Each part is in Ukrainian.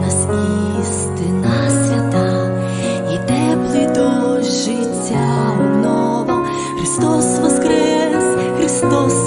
нас істина свята, і теплий дощ життя обнова, Христос воскрес, Христос.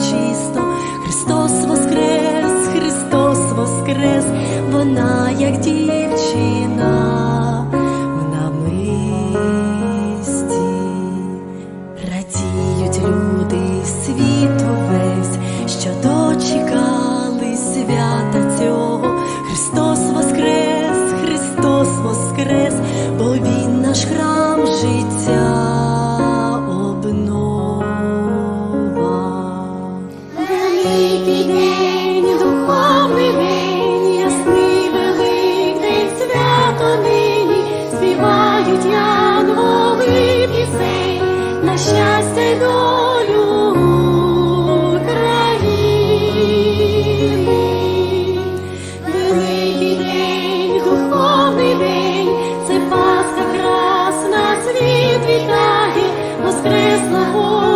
Вмивається. Христос воскрес, Христос воскрес, вона як дівчина, щастя й долю день, духовний день, це Пасха красна, світ вітає, воскресла.